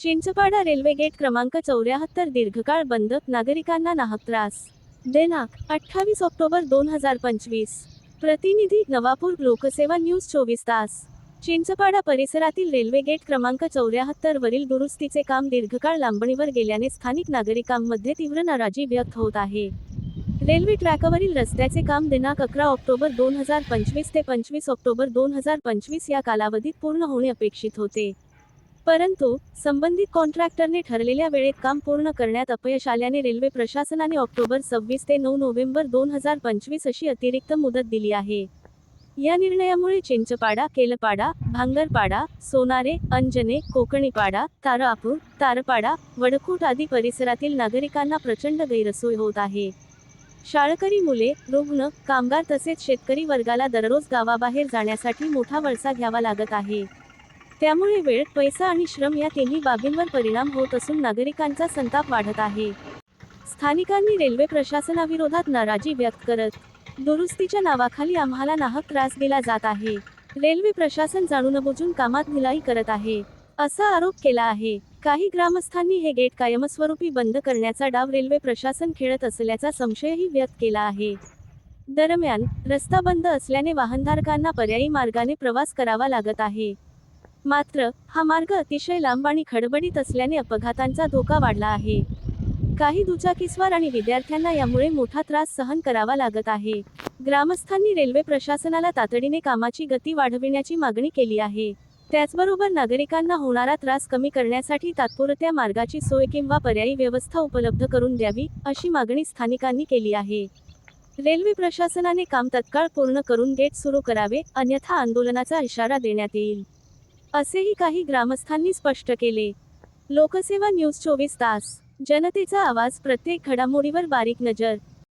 Chinchpada railway gate क्रमांक चौऱ्याहत्तर दीर्घकाळ बंद नागरिकांना नाहक त्रास. दिनांक अठ्ठावीस ऑक्टोबर दोन हजार पंचवीस. प्रतिनिधी नवापूर लोकसेवा न्यूज चोवीस तास. चिंचपाडा परिसरातील रेल्वे गेट क्रमांक चौऱ्याहत्तर वरील दुरुस्तीचे काम दीर्घकाळ लांबणीवर गेल्याने स्थानिक नागरिकांमध्ये तीव्र नाराजी व्यक्त होत आहे. रेल्वे ट्रॅकवरील रस्त्याचे काम दिनांक अकरा ऑक्टोबर दोन हजार पंचवीस ते पंचवीस ऑक्टोबर दोन हजार पंचवीस या कालावधीत पूर्ण होणे अपेक्षित होते. परंतु संबंधित कॉन्ट्रॅक्टरने ठरलेल्या वेळेत काम पूर्ण करण्यात अपयश आल्याने रेल्वे प्रशासनाने ऑक्टोबर सव्वीस ते नऊ नोव्हेंबर दोन हजार पंचवीस अशी अतिरिक्त मुदत दिली आहे. या निर्णयामुळे चिंचपाडा केलपाडा भांगरपाडा सोनारे अंजने कोकणीपाडा तारापूर तारपाडा वडकूट आदी परिसरातील नागरिकांना प्रचंड गैरसोय होत आहे. शाळकरी मुले रुग्ण कामगार तसेच शेतकरी वर्गाला दररोज गावाबाहेर जाण्यासाठी मोठा वळसा घ्यावा लागत आहे. त्यामुळे वेळ पैसा आणि श्रम या तिन्ही बाबींवर परिणाम होत असून नागरिकांचा संताप वाढत आहे. स्थानिकांनी रेल्वे प्रशासनाविरोधात नाराजी व्यक्त करत दुरुस्तीच्या नावाखाली आम्हाला नाहक त्रास दिला जात आहे. रेल्वे प्रशासन जाणून बुजून कामात भिलाई करत आहे असा आरोप केला आहे. काही ग्रामस्थांनी हे गेट कायमस्वरूपी बंद करण्याचा डाव रेल्वे प्रशासन खेळत असल्याचा संशयही व्यक्त केला आहे. दरम्यान रस्ता बंद असल्याने वाहनधारकांना पर्यायी मार्गाने प्रवास करावा लागत आहे. मात्र हा मार्ग अतिशय लांब आणि खडबडीत असल्याने अपघातांचा धोका वाढला आहे. काही दुचाकीस्वार आणि विद्यार्थ्यांना यामुळे मोठा त्रास सहन करावा लागत आहे. ग्रामस्थांनी रेल्वे प्रशासनाला तातडीने कामाची गती वाढविण्याची मागणी केली आहे. त्याचबरोबर नागरिकांना होणारा त्रास कमी करण्यासाठी तात्पुरत्या मार्गाची सोय किंवा पर्यायी व्यवस्था उपलब्ध करून द्यावी अशी मागणी स्थानिकांनी केली आहे. रेल्वे प्रशासनाने काम तत्काळ पूर्ण करून गेट सुरू करावे अन्यथा आंदोलनाचा इशारा देण्यात येईल. असेही काही ग्रामस्थांनी स्पष्ट केले. लोकसेवा न्यूज चोवीस तास. जनतेचा आवाज प्रत्येक घडामोडीवर बारीक नजर.